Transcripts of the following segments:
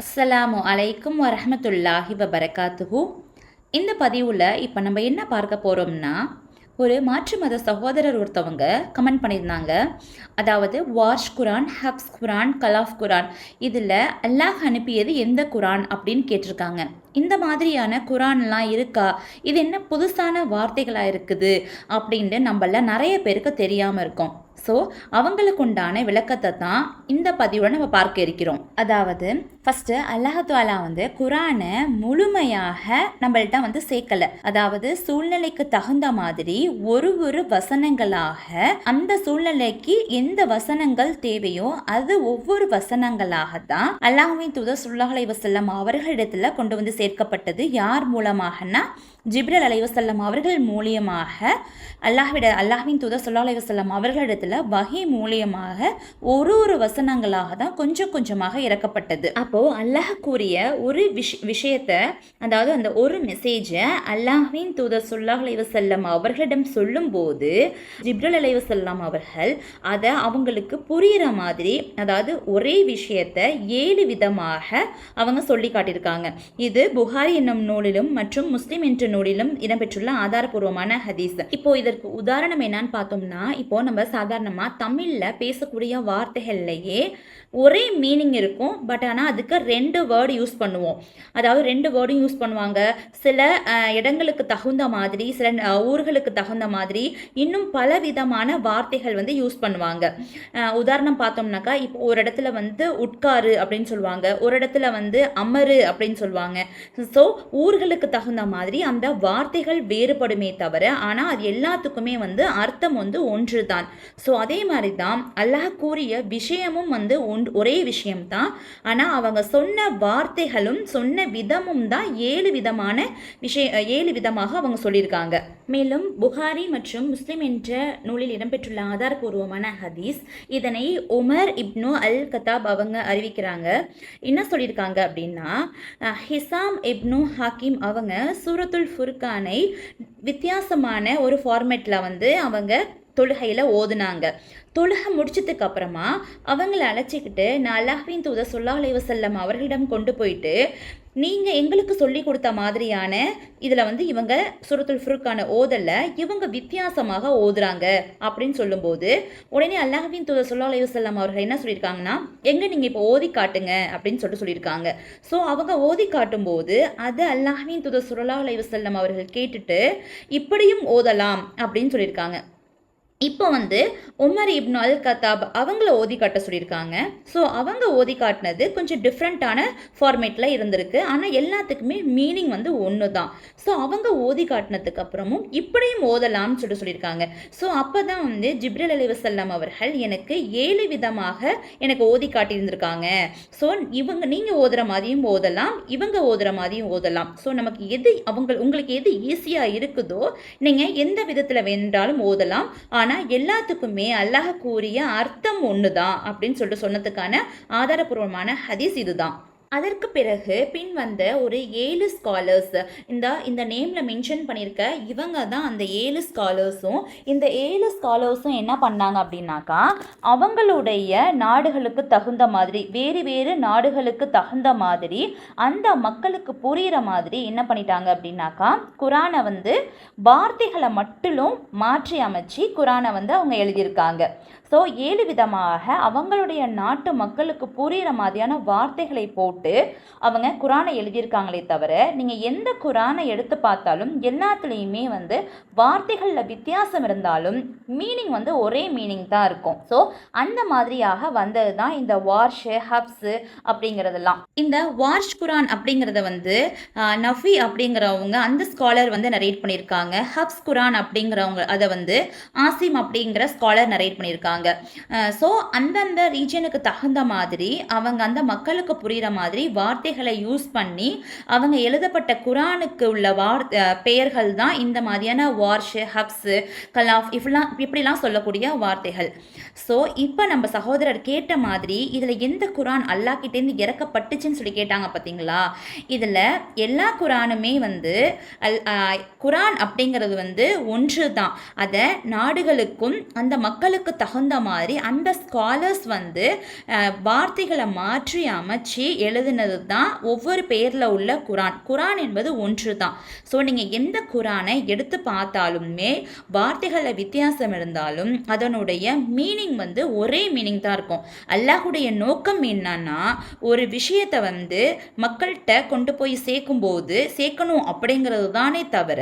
அஸ்ஸலாமு அலைக்கும் வரஹமத்துல்லாஹி வபரகாத்துஹு. இந்த பதிவில் இப்போ நம்ம என்ன பார்க்க போகிறோம்னா ஒரு மாற்று மத சகோதரர் ஒருத்தவங்க கமெண்ட் பண்ணியிருந்தாங்க. அதாவது வாஷ் குரான் ஹப்ஸ் குரான் கலாஃப் குரான் இதில் அல்லாஹ் அனுப்பியது எந்த குரான் அப்படின்னு கேட்டிருக்காங்க. இந்த மாதிரியான குரான்லாம் இருக்கா? இது என்ன புதுசான வார்த்தைகளாக இருக்குது? அப்படின்ட்டு நம்மள நிறைய பேருக்கு தெரியாமல் இருக்கும். ஸோ அவங்களுக்கு உண்டான விளக்கத்தை தான் இந்த பதிவோட நம்ம பார்க்க இருக்கிறோம். அதாவது ஃபஸ்ட்டு அல்லாஹாலா வந்து குரானை முழுமையாக நம்மள்ட்ட வந்து சேர்க்கலை. அதாவது சூழ்நிலைக்கு தகுந்த மாதிரி ஒரு ஒரு வசனங்களாக அந்த சூழ்நிலைக்கு எந்த வசனங்கள் தேவையோ அது ஒவ்வொரு வசனங்களாக தான் அல்லாஹுவின் தூதர் சுல்லாஹலை வசல்லம் அவர்களிடத்தில் கொண்டு வந்து சேர்க்கப்பட்டது. யார் மூலமாகனா ஜிப்ரல் அலைவசல்லம் அவர்கள் மூலியமாக அல்லாஹ்விட அல்லாஹ்வின் தூதர் சொல்லா வசல்லம் அவர்களிடத்தில் வகை மூலியமாக ஒரு ஒரு வசனங்களாக தான் கொஞ்சம் கொஞ்சமாக இறக்கப்பட்டது. அப்போ அல்லாஹ் கூறிய ஒரு விஷ் விஷயத்த அதாவது அந்த ஒரு மெசேஜை அல்லாஹின் தூதர் சொல்லாஹ் அலைவசல்லம் அவர்களிடம் சொல்லும்போது ஜிப்ரல் அலைவசல்லாம் அவர்கள் அதை அவங்களுக்கு புரிகிற மாதிரி அதாவது ஒரே விஷயத்த ஏழு விதமாக அவங்க சொல்லி காட்டியிருக்காங்க. இது புகாரி என்னும் நூலிலும் மற்றும் முஸ்லிம் என்ற நூலிலும் இடம்பெற்றுள்ள ஆதாரபூர்வமான ஹதீஸ். இப்போ இதற்கு உதாரணம் என்னன்னு பார்த்தோம்னா இப்போ நம்ம சாதாரண உதாரணமாக தமிழில் பேசக்கூடிய வார்த்தைகள்லையே ஒரே மீனிங் இருக்கும். பட் ஆனால் அதுக்கு ரெண்டு வேர்டு யூஸ் பண்ணுவோம். அதாவது ரெண்டு வேர்டும் யூஸ் பண்ணுவாங்க. சில இடங்களுக்கு தகுந்த மாதிரி சில ஊர்களுக்கு தகுந்த மாதிரி இன்னும் பல விதமான வார்த்தைகள் வந்து யூஸ் பண்ணுவாங்க. உதாரணம் பார்த்தோம்னாக்கா இப்போ ஒரு இடத்துல வந்து உட்காரு அப்படின்னு சொல்லுவாங்க. ஒரு இடத்துல வந்து அமரு அப்படின்னு சொல்லுவாங்க. ஸோ ஊர்களுக்கு தகுந்த மாதிரி அந்த வார்த்தைகள் வேறுபடுமே தவிர ஆனால் அது எல்லாத்துக்குமே வந்து அர்த்தம் வந்து ஒன்று தான் ஸோ ஸோ அதே மாதிரி தான் அல்லாஹ் கூறிய விஷயமும் வந்து ஒன் ஒரே விஷயம்தான். ஆனால் அவங்க சொன்ன வார்த்தைகளும் சொன்ன விதமும் தான் ஏழு விதமான விஷய ஏழு விதமாக அவங்க சொல்லியிருக்காங்க. மேலும் புகாரி மற்றும் முஸ்லிம் என்ற நூலில் இடம்பெற்றுள்ள ஆதாரபூர்வமான ஹதீஸ் இதனை உமர் இப்னு அல் கதாப் அவங்க அறிவிக்கிறாங்க. என்ன சொல்லியிருக்காங்க அப்படின்னா ஹிசாம் இப்னு ஹாக்கிம் அவங்க சூரத்துல் ஃபுர்கானை வித்தியாசமான ஒரு ஃபார்மேட்டில் வந்து அவங்க தொழுகையில் ஓதுனாங்க. தொழுகை முடிச்சதுக்கு அப்புறமா அவங்கள அழைச்சிக்கிட்டு நான் அல்லாஹ்வின் தூத சொல்லா அலைவசல்லம் அவர்களிடம் கொண்டு போயிட்டு நீங்கள் எங்களுக்கு சொல்லி கொடுத்த மாதிரியான இதில் வந்து இவங்க சுரத்துல் ஃபுருக்கான ஓதலை இவங்க வித்தியாசமாக ஓதுறாங்க. அப்படின்னு சொல்லும்போது உடனே அல்லாஹ்வின் தூதர் சொல்லா அலைவசல்லம் அவர்கள் என்ன சொல்லியிருக்காங்கன்னா எங்கே நீங்கள் இப்போ ஓதி காட்டுங்க. அப்படின்னு சொல்லிட்டு சொல்லியிருக்காங்க. ஸோ அவங்க ஓதி காட்டும்போது அது அல்லாஹ்வின் தூதர் சொல்லா அலைவசல்லம் அவர்கள் கேட்டுட்டு இப்படியும் ஓதலாம். அப்படின்னு சொல்லியிருக்காங்க. இப்போ வந்து உமர் இப்னு அல் கத்தாப் அவங்கள ஓதி காட்ட சொல்லியிருக்காங்க. ஸோ அவங்க ஓதி காட்டினது கொஞ்சம் டிஃப்ரெண்ட்டான ஃபார்மேட்டில் இருந்திருக்கு. ஆனால் எல்லாத்துக்குமே மீனிங் வந்து ஒன்று தான் ஸோ அவங்க ஓதி காட்டினதுக்கு அப்புறமும் இப்படியும் ஓதலாம்னு சொல்லிட்டு சொல்லியிருக்காங்க. ஸோ அப்போ தான் வந்து ஜிப்ரல் அலி வசல்லாம் அவர்கள் எனக்கு ஏழு விதமாக எனக்கு ஓதி காட்டியிருந்திருக்காங்க. ஸோ இவங்க நீங்கள் ஓதுற மாதிரியும் ஓதலாம் இவங்க ஓதுற மாதிரியும் ஓதலாம். ஸோ நமக்கு எது அவங்க உங்களுக்கு எது ஈஸியாக இருக்குதோ நீங்கள் எந்த விதத்தில் வேண்டாலும் ஓதலாம். ஆனால் எல்லாத்துக்குமே அல்லாஹ் கூறிய அர்த்தம் ஒன்று தான் அப்படின்னு சொல்லிட்டு சொன்னதுக்கான ஆதாரபூர்வமான ஹதீஸ் இதுதான். அதற்கு பிறகு பின் வந்த ஒரு ஏழு ஸ்காலர்ஸ் இந்த இந்த நேமில் மென்ஷன் பண்ணியிருக்க இவங்க தான் அந்த ஏழு ஸ்காலர்ஸும் இந்த ஏழு ஸ்காலர்ஸும் என்ன பண்ணாங்க அப்படின்னாக்கா அவங்களுடைய நாடுகளுக்கு தகுந்த மாதிரி வேறு வேறு நாடுகளுக்கு தகுந்த மாதிரி அந்த மக்களுக்கு புரிகிற மாதிரி என்ன பண்ணிட்டாங்க அப்படின்னாக்கா குரானை வந்து வார்த்தைகளை மட்டும் மாற்றி அமைச்சு குரானை வந்து அவங்க எழுதியிருக்காங்க. ஸோ ஏழு விதமாக அவங்களுடைய நாட்டு மக்களுக்கு புரிகிற மாதிரியான வார்த்தைகளை போட்டு அவங்க குரானை எழுதியிருக்காங்களே தவிர நீங்கள் எந்த குரானை எடுத்து பார்த்தாலும் எல்லாத்துலேயுமே வந்து வார்த்தைகளில் வித்தியாசம் இருந்தாலும் மீனிங் வந்து ஒரே மீனிங் தான் இருக்கும். ஸோ அந்த மாதிரியாக வந்தது தான் இந்த வார்ஷு ஹப்ஸு அப்படிங்கிறதெல்லாம். இந்த வார்ஷ் குரான் அப்படிங்கிறத வந்து நஃபி அப்படிங்கிறவங்க அந்த ஸ்காலர் வந்து நரேட் பண்ணியிருக்காங்க. ஹப்ஸ் குரான் அப்படிங்கிறவங்க அதை வந்து ஆசிம் அப்படிங்கிற ஸ்காலர் நரேட் பண்ணியிருக்காங்க. ஸோ அந்தந்த ரீஜனுக்கு தகுந்த மாதிரி அவங்க அந்த மக்களுக்கு புரிகிற மாதிரி வார்த்தைகளை யூஸ் பண்ணி அவங்க எழுதப்பட்ட குரானுக்கு உள்ள வார் பெயர்கள் தான் இந்த மாதிரியான வார்ஷு ஹப்ஸு கலாஃப் இப்படிலாம் இப்படிலாம் சொல்லக்கூடிய வார்த்தைகள். ஸோ இப்போ நம்ம சகோதரர் கேட்ட மாதிரி இதில் எந்த குரான் அல்லாக்கிட்டேருந்து இறக்கப்பட்டுச்சுன்னு சொல்லி கேட்டாங்க பார்த்தீங்களா இதில் எல்லா குரானுமே வந்து அல் குரான் அப்படிங்கிறது வந்து ஒன்று தான். அதை நாடுகளுக்கும் அந்த மக்களுக்கு தகுந்த மாதிரி அந்த ஸ்காலர்ஸ் வந்து வார்த்தைகளை மாற்றி அமைச்சு எழு எழுதினது தான் ஒவ்வொரு பேரில் உள்ள குரான். குரான் என்பது ஒன்று தான் ஸோ நீங்கள் எந்த குரானை எடுத்து பார்த்தாலுமே வார்த்தைகளில் வித்தியாசம் இருந்தாலும் அதனுடைய மீனிங் வந்து ஒரே மீனிங் தான் இருக்கும். அல்லாஹுடைய நோக்கம் என்னன்னா ஒரு விஷயத்தை வந்து மக்கள்கிட்ட கொண்டு போய் சேர்க்கும்போது சேர்க்கணும் அப்படிங்கிறது தானே தவிர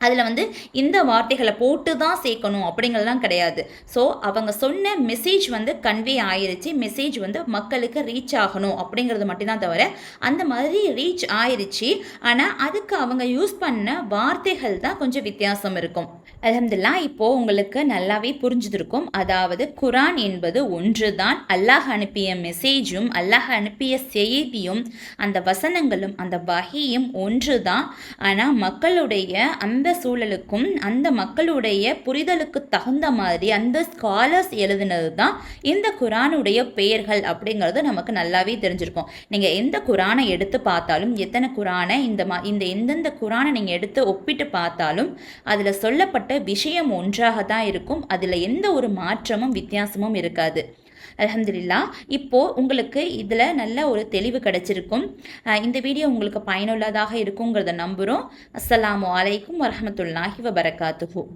அதில் வந்து இந்த வார்த்தைகளை போட்டு தான் சேர்க்கணும் அப்படிங்கிறதுலாம் கிடையாது. ஸோ அவங்க சொன்ன மெசேஜ் வந்து கன்வே ஆயிருச்சு. மெசேஜ் வந்து மக்களுக்கு ரீச் ஆகணும் அப்படிங்கிறது மட்டும்தான் தவிர அந்த மாதிரி ரீச் ஆயிருச்சு. ஆனால் அதுக்கு அவங்க யூஸ் பண்ண வார்த்தைகள் தான் கொஞ்சம் வித்தியாசம் இருக்கும். அலமதுல்லா இப்போது உங்களுக்கு நல்லாவே புரிஞ்சுருக்கும். அதாவது குரான் என்பது ஒன்று தான் அல்லாஹ் அனுப்பிய மெசேஜும் அல்லாஹ் அனுப்பிய செய்தியும் அந்த வசனங்களும் அந்த வகையும் ஒன்று தான் ஆனால் மக்களுடைய அந்த சூழலுக்கும் அந்த மக்களுடைய புரிதலுக்கு தகுந்த மாதிரி அந்த ஸ்காலர்ஸ் எழுதினது தான் இந்த குரானுடைய பெயர்கள் அப்படிங்கிறது நமக்கு நல்லாவே தெரிஞ்சிருக்கும். நீங்கள் எந்த குரானை எடுத்து பார்த்தாலும் எத்தனை குரானை இந்த மா இந்த எந்தெந்த குரானை நீங்கள் எடுத்து ஒப்பிட்டு பார்த்தாலும் அதில் சொல்லப்பட்ட விஷயம் ஒன்றாக தான் இருக்கும். அதில் எந்த ஒரு மாற்றமும் வித்தியாசமும் இருக்காது. அலமதுல்லா இப்போது உங்களுக்கு இதில் நல்ல ஒரு தெளிவு கிடச்சிருக்கும். இந்த வீடியோ உங்களுக்கு பயனுள்ளதாக இருக்குங்கிறத நம்புகிறோம் அஸ்லாம் வலைக்கும் வரமத்துல்லாஹி வபரகாத்துஹூ.